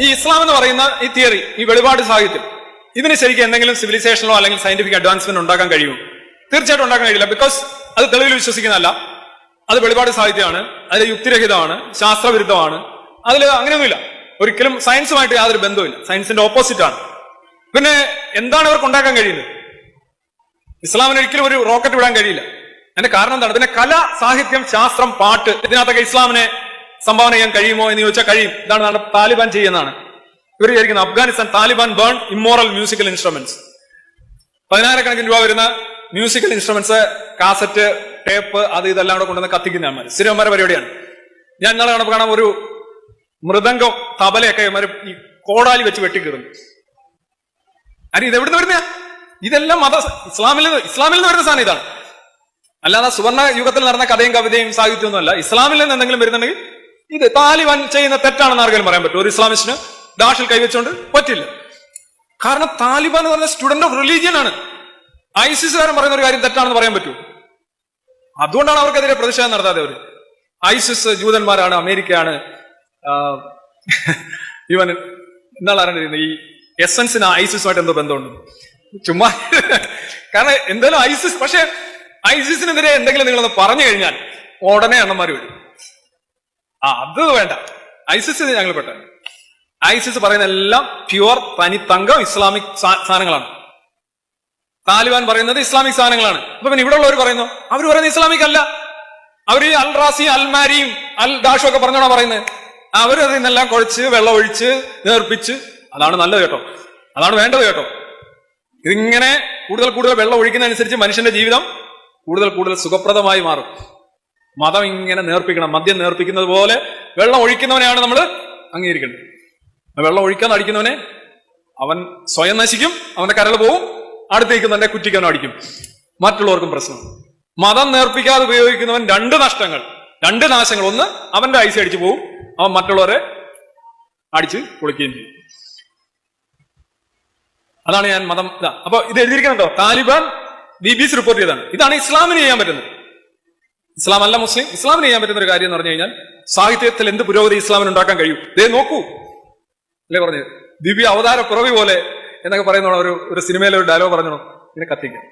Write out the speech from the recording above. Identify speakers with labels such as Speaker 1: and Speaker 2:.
Speaker 1: ഈ ഇസ്ലാം എന്ന് പറയുന്ന ഈ തിയറി ഈ വെളിപാട് സാഹിത്യം ഇതിന് ശരിക്കും എന്തെങ്കിലും സിവിലൈസേഷനോ അല്ലെങ്കിൽ സയന്റിഫിക് അഡ്വാൻസ്മെന്റ് ഉണ്ടാക്കാൻ കഴിയും തീർച്ചയായിട്ടും ഉണ്ടാക്കാൻ കഴിയില്ല. ബിക്കോസ് അത് തെളിവിൽ വിശ്വസിക്കുന്നതല്ല. അത് വെളിപാട് സാഹിത്യമാണ്. അതിൽ യുക്തിരഹിതമാണ്. ശാസ്ത്രവിരുദ്ധമാണ്. അതിൽ അങ്ങനെയൊന്നുമില്ല. ഒരിക്കലും സയൻസുമായിട്ട് യാതൊരു ബന്ധവുമില്ല. സയൻസിന്റെ ഓപ്പോസിറ്റ് ആണ്. പിന്നെ എന്താണ് അവർക്ക് ഉണ്ടാക്കാൻ കഴിയുന്നത്? ഇസ്ലാമിന് ഒരിക്കലും ഒരു റോക്കറ്റ് വിടാൻ കഴിയില്ല. അതിന്റെ കാരണം എന്താണ്? പിന്നെ കല സാഹിത്യം ശാസ്ത്രം പാട്ട് ഇതിനകത്തൊക്കെ ഇസ്ലാമിനെ സംഭാവന ചെയ്യാൻ കഴിയുമോ എന്ന് ചോദിച്ചാൽ കഴിയും. ഇതാണ് താലിബാൻ ചെയ്യുന്നതാണ്. ഇവർ വിചാരിക്കുന്നത് Afghanistan Taliban burn immoral musical instruments. പതിനായിരക്കണക്കിന് രൂപ വരുന്ന മ്യൂസിക്കൽ ഇൻസ്ട്രുമെന്റ്സ് കാസറ്റ് ടേപ്പ് അത് ഇതെല്ലാം കൂടെ കൊണ്ടുവന്ന് കത്തിക്കുന്നവന്മാർ സ്ഥിരന്മാരെ പരിപാടിയാണ്. ഞാൻ ഇന്നലെ കണ്ടപ്പോൾ കാണാം ഒരു മൃദംഗം തബലയൊക്കെ ഈ കോടാലി വെച്ച് വെട്ടിക്കീറുന്നു. അരി ഇത് എവിടുന്ന് വരുന്ന ഇതെല്ലാം മത ഇസ്ലാമിൽ ഇസ്ലാമിൽ നിന്ന് വരുന്ന സാധനം ഇതാണ്. അല്ലാതെ സുവർണ യുഗത്തിൽ നടന്ന കഥയും കവിതയും സാഹിത്യമൊന്നുമല്ല ഇസ്ലാമിൽ നിന്ന് എന്തെങ്കിലും വരുന്നുണ്ടെങ്കിൽ ഇത് താലിബാൻ ചെയ്യുന്ന തെറ്റാണെന്ന് ആർക്കെങ്കിലും പറയാൻ പറ്റും ഒരു ഇസ്ലാമിസ്റ്റിന് ഡാഷിൽ കൈവച്ചുകൊണ്ട് പറ്റില്ല. കാരണം താലിബാൻ എന്ന് പറഞ്ഞ സ്റ്റുഡന്റ് ഓഫ് റിലീജിയൻ ആണ്. ഐസിസുകാരൻ പറയുന്ന ഒരു കാര്യം തെറ്റാണെന്ന് പറയാൻ പറ്റൂ അതുകൊണ്ടാണ് അവർക്കെതിരെ പ്രതിഷേധം നടത്താതെ അവർ ഐസിസ് ജൂതന്മാരാണ് അമേരിക്കയാണ്. ഇവൻ എന്താണ് അറിയേണ്ടത് ഈ എസൻസിന് ഐസിസുമായിട്ട് എന്തോ ബന്ധമുണ്ട്. ചുമ്മാ കാരണം എന്തായാലും ഐസിസ് പക്ഷെ ഐസിസിനെതിരെ എന്തെങ്കിലും നിങ്ങളൊന്ന് പറഞ്ഞു കഴിഞ്ഞാൽ ഉടനെ അണ്ണന്മാർ വരും. ആ അത് വേണ്ട. ഐസിസ് ഞങ്ങൾ പെട്ട. ഐസിസ് പറയുന്ന എല്ലാം പ്യുവർ തനി തങ്കം ഇസ്ലാമിക് സാധനങ്ങളാണ്. താലിബാൻ പറയുന്നത് ഇസ്ലാമിക് സാധനങ്ങളാണ്. അപ്പൊ പിന്നെ ഇവിടെ ഉള്ളവർ പറയുന്നു അവർ പറയുന്നത് ഇസ്ലാമിക് അല്ല. അവർ ഈ അൽ റാസി അൽമാരിയും അൽ ഡാഷും ഒക്കെ പറഞ്ഞോണോ പറയുന്നത് അവർ അതിനെല്ലാം കുഴച്ച് വെള്ളം ഒഴിച്ച് നേർപ്പിച്ച് അതാണ് നല്ലത് കേട്ടോ. അതാണ് വേണ്ടത് കേട്ടോ. ഇതിങ്ങനെ കൂടുതൽ കൂടുതൽ വെള്ളം ഒഴിക്കുന്നതനുസരിച്ച് മനുഷ്യന്റെ ജീവിതം കൂടുതൽ കൂടുതൽ സുഖപ്രദമായി മാറും. മതം ഇങ്ങനെ നേർപ്പിക്കണം മദ്യം നേർപ്പിക്കുന്നത് പോലെ വെള്ളം ഒഴിക്കുന്നവനെയാണ് നമ്മൾ അംഗീകരിക്കേണ്ടത്. വെള്ളം ഒഴിക്കാൻ അടിക്കുന്നവനെ അവൻ സ്വയം നശിക്കും അവന്റെ കരൾ പോവും അടുത്തേക്ക് തന്നെ കുറ്റിക്കാനും അടിക്കും. മറ്റുള്ളവർക്കും പ്രശ്നം മതം നേർപ്പിക്കാതെ ഉപയോഗിക്കുന്നവൻ രണ്ട് നഷ്ടങ്ങൾ രണ്ട് നാശങ്ങൾ. ഒന്ന് അവന്റെ ഐസ് അടിച്ചു പോവും അവൻ മറ്റുള്ളവരെ അടിച്ച് കുളിക്കുകയും ചെയ്യും. അതാണ് ഞാൻ മതം അപ്പൊ ഇത് എഴുതിയിരിക്കുന്നുണ്ടോ? Taliban B B C report ചെയ്താണ് ഇതാണ് ഇസ്ലാമിന് ചെയ്യാൻ പറ്റുന്നത്. ഇസ്ലാം അല്ല മുസ്ലിം. ഇസ്ലാമിന് ചെയ്യാൻ പറ്റുന്ന ഒരു കാര്യം എന്ന് പറഞ്ഞു കഴിഞ്ഞാൽ സാഹിത്യത്തിൽ എന്ത് പുരോഗതി ഇസ്ലാമിന് ഉണ്ടാക്കാൻ കഴിയും? ദേ നോക്കൂ. അല്ലേ പറഞ്ഞത്? ദിവ്യ അവതാര കുറവി പോലെ എന്നൊക്കെ പറയുന്ന ഒരു ഒരു സിനിമയിലെ ഒരു ഡയലോഗ് പറഞ്ഞോ ഇങ്ങനെ കത്തിക്കാം.